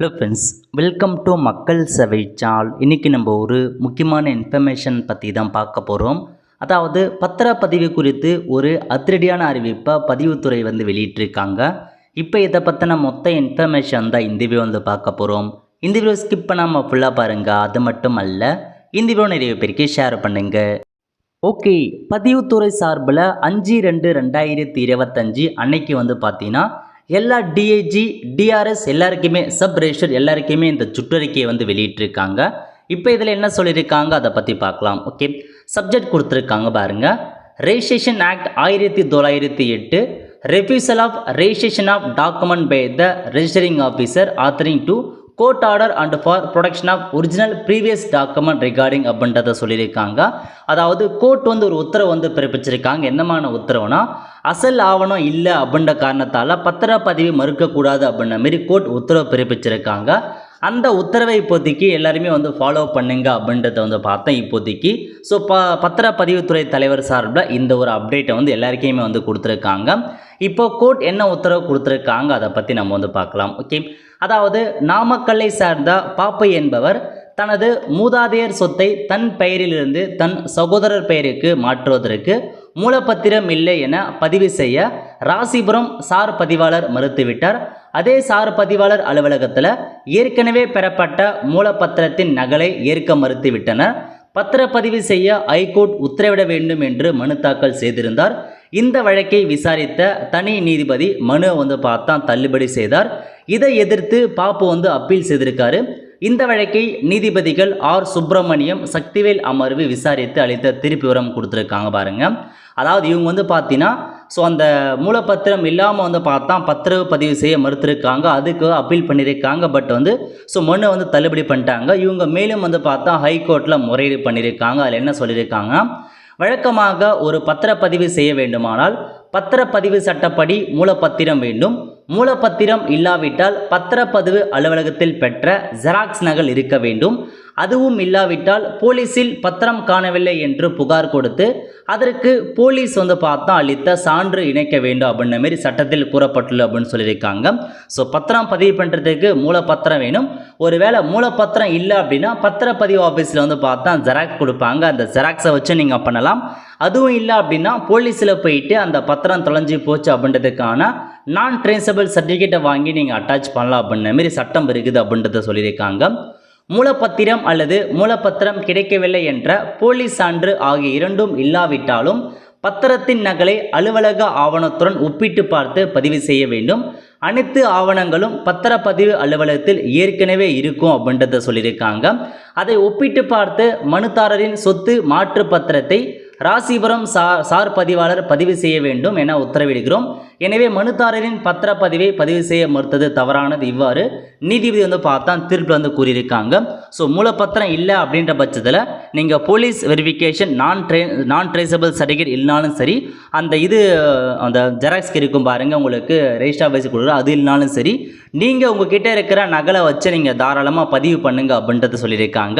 Hello friends welcome to மக்கள் சேவை சால் இன்றைக்கி நம்ம ஒரு முக்கியமான இன்ஃபர்மேஷன் பற்றி தான் பார்க்க போகிறோம் அதாவது பத்திரப்பதிவு குறித்து ஒரு அதிரடியான அறிவிப்பை பதிவுத்துறை வந்து வெளியிட்டிருக்காங்க. இப்போ இதை பற்றின மொத்த இன்ஃபர்மேஷன் தான் இந்த வீடியோ வந்து பார்க்க போகிறோம் இந்த வீடியோ ஸ்கிப் பண்ணாமல் ஃபுல்லாக பாருங்கள் அது மட்டும் அல்ல. இந்த வீடியோ நிறைய பேருக்கு ஷேர் பண்ணுங்கள் ஓகே பதிவுத்துறை சார்பில் அஞ்சு ரெண்டு ரெண்டாயிரத்தி இருபத்தஞ்சி அன்னைக்கு வந்து பார்த்தீங்கன்னா எல்லா டிஐஜி டிஆர்எஸ் எல்லாருக்குமே சப் ரெஜிஸ்டர் எல்லாருக்குமே இந்த சுற்றறிக்கையை வந்து வெளியிட்டிருக்காங்க. இப்போ இதில் என்ன சொல்லியிருக்காங்க அதை பற்றி பார்க்கலாம் ஓகே சப்ஜெக்ட் கொடுத்துருக்காங்க பாருங்கள் ரெஜிஸ்ட்ரேஷன் ஆக்ட் ஆயிரத்தி தொள்ளாயிரத்தி எட்டு. Refusal of registration of document by the registering officer adhering to court order and for production of original previous document regarding அப்படின்றத சொல்லியிருக்காங்க. அதாவது கோர்ட் வந்து ஒரு உத்தரவு வந்து பிறப்பிச்சிருக்காங்க. என்னமான உத்தரவுனா அசல் ஆவணம் இல்லை அப்படின்ற காரணத்தால் பத்திரப்பதிவு மறுக்கக்கூடாது அப்படின்ற மாரி கோர்ட் உத்தரவு பிறப்பிச்சிருக்காங்க. அந்த உத்தரவை இப்போதைக்கு எல்லாருமே வந்து ஃபாலோ பண்ணுங்க அப்படின்றத வந்து பார்த்தேன் இப்போதைக்கு. ஸோ ப பத்திரப்பதிவுத்துறை தலைவர் சார்பில் இந்த ஒரு அப்டேட்டை வந்து எல்லாருக்கையுமே வந்து கொடுத்துருக்காங்க. இப்போ கோர்ட் என்ன உத்தரவு கொடுத்துருக்காங்க? அதை பற்றி நம்ம வந்து பார்க்கலாம். ஓகே அதாவது நாமக்கல்லை சார்ந்த பாப்பை என்பவர் தனது மூதாதையர் சொத்தை தன் பெயரிலிருந்து தன் சகோதரர் பெயருக்கு மாற்றுவதற்கு மூலப்பத்திரம் இல்லை என பதிவு செய்ய ராசிபுரம் சார் பதிவாளர் மறுத்துவிட்டார். அதே சார் பதிவாளர் அலுவலகத்தில் ஏற்கனவே பெறப்பட்ட மூலப்பத்திரத்தின் நகலை ஏற்க மறுத்துவிட்டனர். பத்திரப்பதிவு செய்ய ஐகோர்ட் உத்தரவிட வேண்டும் என்று மனு தாக்கல் செய்திருந்தார். இந்த வழக்கை விசாரித்த தனி நீதிபதி மனு வந்து பார்த்தா தள்ளுபடி செய்தார். இதை எதிர்த்து பாப்பு வந்து அப்பீல் செய்திருக்காரு. இந்த வழக்கை நீதிபதிகள் ஆர். சுப்பிரமணியம் சக்திவேல் அமர்வு விசாரித்து அளித்த திருப்பி விவரம் கொடுத்துருக்காங்க பாருங்க. அதாவது இவங்க வந்து பார்த்தீங்கன்னா ஸோ அந்த மூலப்பத்திரம் இல்லாமல் வந்து பார்த்தா பத்திரவு பதிவு செய்ய மறுத்திருக்காங்க. அதுக்கு அப்பீல் பண்ணியிருக்காங்க பட் வந்து ஸோ மனு வந்து தள்ளுபடி பண்ணிட்டாங்க. இவங்க மேலும் வந்து பார்த்தா ஹைகோர்ட்டில் முறையீடு பண்ணியிருக்காங்க அதில் என்ன சொல்லியிருக்காங்க? வழக்கமாக ஒரு பத்திரப்பதிவு செய்ய வேண்டுமானால் பத்திரப்பதிவு சட்டப்படி மூலப்பத்திரம் வேண்டும். மூலப்பத்திரம் இல்லாவிட்டால் பத்திரப்பதிவு அலுவலகத்தில் பெற்ற ஜெராக்ஸ் நகல் இருக்க வேண்டும். அதுவும் இல்லாவிட்டால் போலீஸில் பத்திரம் காணவில்லை என்று புகார் கொடுத்து அதற்கு போலீஸ் வந்து பார்த்தா அளித்த சான்று இணைக்க வேண்டும் அப்படின்ற மாரி சட்டத்தில் கூறப்பட்டுள்ள அப்படின்னு சொல்லியிருக்காங்க. ஸோ பத்திரம் பதிவு பண்ணுறதுக்கு மூலப்பத்திரம் வேணும். ஒருவேளை மூலப்பத்திரம் இல்லை அப்படின்னா பத்திரப்பதிவு ஆஃபீஸில் வந்து பார்த்தா ஜெராக்ஸ் கொடுப்பாங்க. அந்த ஜெராக்ஸை வச்சு நீங்கள் பண்ணலாம். அதுவும் இல்லை அப்படின்னா போலீஸில் போயிட்டு அந்த பத்திரம் தொலைஞ்சி போச்சு அப்படின்றதுக்கான நான் ட்ரேசபிள் சர்டிஃபிகேட்டை வாங்கி நீங்கள் அட்டாச் பண்ணலாம் அப்படின்ன மாரி சட்டம் இருக்குது அப்படின்றத சொல்லியிருக்காங்க. மூலப்பத்திரம் அல்லது மூலப்பத்திரம் கிடைக்கவில்லை என்ற போலீஸ் சான்று ஆகிய இரண்டும் இல்லாவிட்டாலும் பத்திரத்தின் நகலை அலுவலக ஆவணத்துடன் ஒப்பிட்டு பார்த்து பதிவு செய்ய வேண்டும். அனைத்து ஆவணங்களும் பத்திரப்பதிவு அலுவலகத்தில் ஏற்கனவே இருக்கும் அப்படின்றத சொல்லியிருக்காங்க. அதை ஒப்பிட்டு பார்த்து மனுதாரரின் சொத்து மாற்று பத்திரத்தை ராசிபுரம் சா சார் பதிவாளர் பதிவு செய்ய வேண்டும் என உத்தரவிடுகிறோம். எனவே மனுதாரரின் பத்திரப்பதிவை பதிவு செய்ய மறுத்தது தவறானது. இவ்வாறு நீதிபதி வந்து பார்த்தா தீர்ப்பில் வந்து கூறியிருக்காங்க. ஸோ மூலப்பத்திரம் இல்லை அப்படின்ற பட்சத்தில் நீங்கள் police verification non trace non traceable certificate இல்லைனாலும் சரி அந்த இது அந்த ஜெராக்ஸ்க்கு இருக்கும் பாருங்கள் உங்களுக்கு ரெஜிஸ்டர் ஆஃபீஸ் கொடுக்குற அது இல்லைனாலும் சரி நீங்கள் உங்ககிட்ட இருக்கிற நகலை வச்சு நீங்கள் தாராளமாக பதிவு பண்ணுங்க அப்படின்றத சொல்லியிருக்காங்க.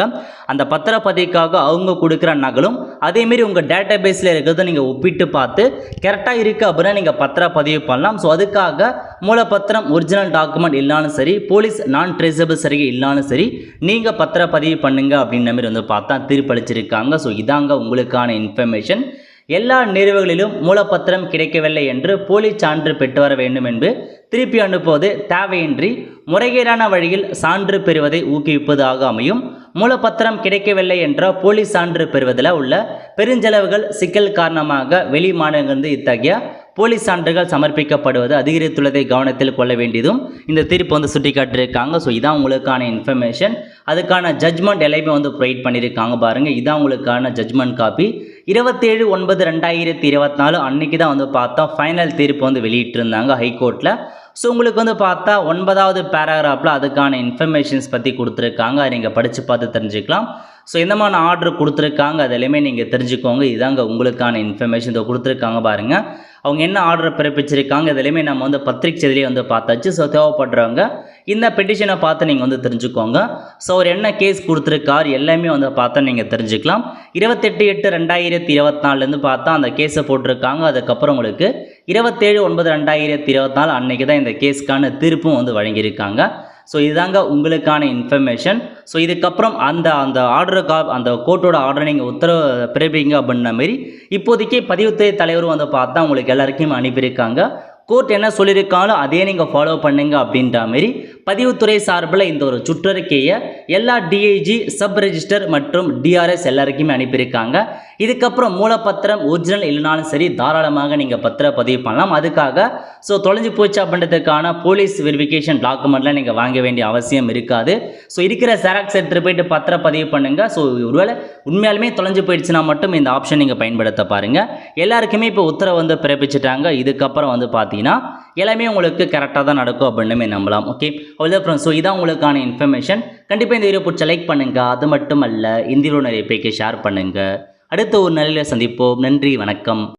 அந்த பத்திரப்பதிவுக்காக அவங்க கொடுக்குற நகலும் அதேமாரி உங்கள் டேட்டா பேஸில் இருக்கிறத நீங்கள் ஒப்பிட்டு பார்த்து கரெக்டாக இருக்குது அப்படின்னா நீங்கள் பத்திரப்பதிவு பண்ணலாம். ஸோ அதுக்காக மூலப்பத்திரம் ஒரிஜினல் டாக்குமெண்ட் இல்லைனாலும் சரி போலீஸ் நான் ட்ரேசபிள் சரிகை இல்லைனாலும் சரி நீங்கள் பத்திரப்பதிவு பண்ணுங்க அப்படின்ற மாதிரி வந்து பார்த்தா தீர்ப்பளிச்சிருக்காங்க. ஸோ இதாங்க உங்களுக்கான இன்ஃபர்மேஷன் எல்லா நிறுவனங்களிலும் மூலப்பத்திரம் கிடைக்கவில்லை என்று போலி சான்று பெற்று வர வேண்டும் என்று திருப்பி அனுப்புவது தேவையின்றி முறைகேடான வழியில் சான்று பெறுவதை ஊக்குவிப்பதாக அமையும். மூலப்பத்திரம் கிடைக்கவில்லை என்ற போலி சான்று பெறுவதில் உள்ள பெருஞ்செலவுகள் சிக்கல் காரணமாக வெளி மாநிலங்களிலிருந்து இத்தகைய போலி சான்றுகள் சமர்ப்பிக்கப்படுவது அதிகரித்துள்ளதை கவனத்தில் கொள்ள வேண்டியதும் இந்த தீர்ப்பு வந்து சுட்டிக்காட்டியிருக்காங்க. ஸோ இதான் உங்களுக்கான இன்ஃபர்மேஷன் அதுக்கான ஜட்ஜ்மெண்ட் எல்லாமே வந்து ப்ரொவைட் பண்ணியிருக்காங்க பாருங்கள் இதான் உங்களுக்கான ஜட்ஜ்மெண்ட் காப்பி இருபத்தேழு ஒன்பது ரெண்டாயிரத்தி இருபத்தி நாலு அன்றைக்கி தான் வந்து பார்த்தா ஃபைனல் தீர்ப்பு வந்து வெளியிட்டிருந்தாங்க ஹைகோர்ட்டில் ஸோ உங்களுக்கு வந்து பார்த்தா ஒன்பதாவது பேராகிராஃபில் அதுக்கான இன்ஃபர்மேஷன்ஸ் பற்றி கொடுத்துருக்காங்க. அதை நீங்கள் படித்து பார்த்து தெரிஞ்சுக்கலாம். ஸோ எந்தமான ஆர்டர் கொடுத்துருக்காங்க அது எல்லாமே நீங்கள் தெரிஞ்சுக்கோங்க. இதாங்க உங்களுக்கான இன்ஃபர்மேஷன் இதை கொடுத்துருக்காங்க பாருங்கள் அவங்க என்ன ஆர்டர் பிறப்பிச்சிருக்காங்க இதுலையுமே நம்ம வந்து பத்திரிகை செய்திலே வந்து பார்த்தாச்சு. ஸோ தேவைப்படுறவங்க இந்த பெட்டிஷனை பார்த்து நீங்கள் வந்து தெரிஞ்சுக்கோங்க. ஸோ அவர் என்ன கேஸ் கொடுத்துருக்கார் எல்லாமே வந்து பார்த்தா நீங்கள் தெரிஞ்சுக்கலாம். இருபத்தெட்டு எட்டு ரெண்டாயிரத்தி இருபத்தி நாலுலேருந்து பார்த்தா அந்த கேஸை போட்டிருக்காங்க. அதுக்கப்புறம் உங்களுக்கு இருபத்தேழு ஒன்பது ரெண்டாயிரத்தி இருபத்தி நாலு அன்னைக்கு தான் இந்த கேஸ்க்கான தீர்ப்பும் வந்து வழங்கியிருக்காங்க. ஸோ இதுதாங்க உங்களுக்கான இன்ஃபர்மேஷன் ஸோ இதுக்கப்புறம் அந்த அந்த ஆர்டரை கா அந்த கோர்ட்டோட ஆர்டரை நீங்கள் உத்தரவு பிறப்பிங்க அப்படின்ன மாரி இப்போதைக்கு பதிவுத்துறை தலைவரும் வந்து பார்த்தா உங்களுக்கு எல்லாருக்கும் அனுப்பியிருக்காங்க. கோர்ட் என்ன சொல்லியிருக்காங்களோ அதே நீங்கள் ஃபாலோ பண்ணுங்க அப்படின்ற மாரி பதிவுத்துறை சார்பில் இந்த ஒரு சுற்றறிக்கையை எல்லா டிஐஜி சப் ரெஜிஸ்டர் மற்றும் டிஆர்எஸ் எல்லாருக்குமே அனுப்பியிருக்காங்க. இதுக்கப்புறம் மூலப்பத்திரம் ஒரிஜினல் இல்லைனாலும் சரி தாராளமாக நீங்கள் பத்திர பதிவு பண்ணலாம். அதுக்காக ஸோ தொலைஞ்சு போச்சு அப்படின்றதுக்கான போலீஸ் வெரிஃபிகேஷன் டாக்குமெண்ட்லாம் நீங்கள் வாங்க வேண்டிய அவசியம் இருக்காது. ஸோ இருக்கிற ஜெராக்ஸ் எடுத்துகிட்டு போயிட்டு பத்திர பதிவு பண்ணுங்கள் ஸோ ஒருவேளை உண்மையாலுமே தொலைஞ்சு போயிடுச்சுன்னா மட்டும் இந்த ஆப்ஷன் நீங்கள் பயன்படுத்த பாருங்கள் எல்லாருக்குமே இப்போ உத்தரவு வந்து பிறப்பிச்சிட்டாங்க. இதுக்கப்புறம் வந்து பார்த்தீங்கன்னா எல்லாமே உங்களுக்கு கரெக்டாக தான் நடக்கும் அப்படின்னு நம்பலாம் ஓகே அவ்வளோதான் ஸோ இதான் உங்களுக்கான இன்ஃபர்மேஷன் கண்டிப்பாக இந்த வீடியோ பிடிச்ச லைக் பண்ணுங்கள் அது மட்டும் அல்ல இந்தியில் நிறைய பேருக்கு ஷேர் பண்ணுங்கள் அடுத்த ஒரு நிலையில் சந்திப்போம். நன்றி வணக்கம்.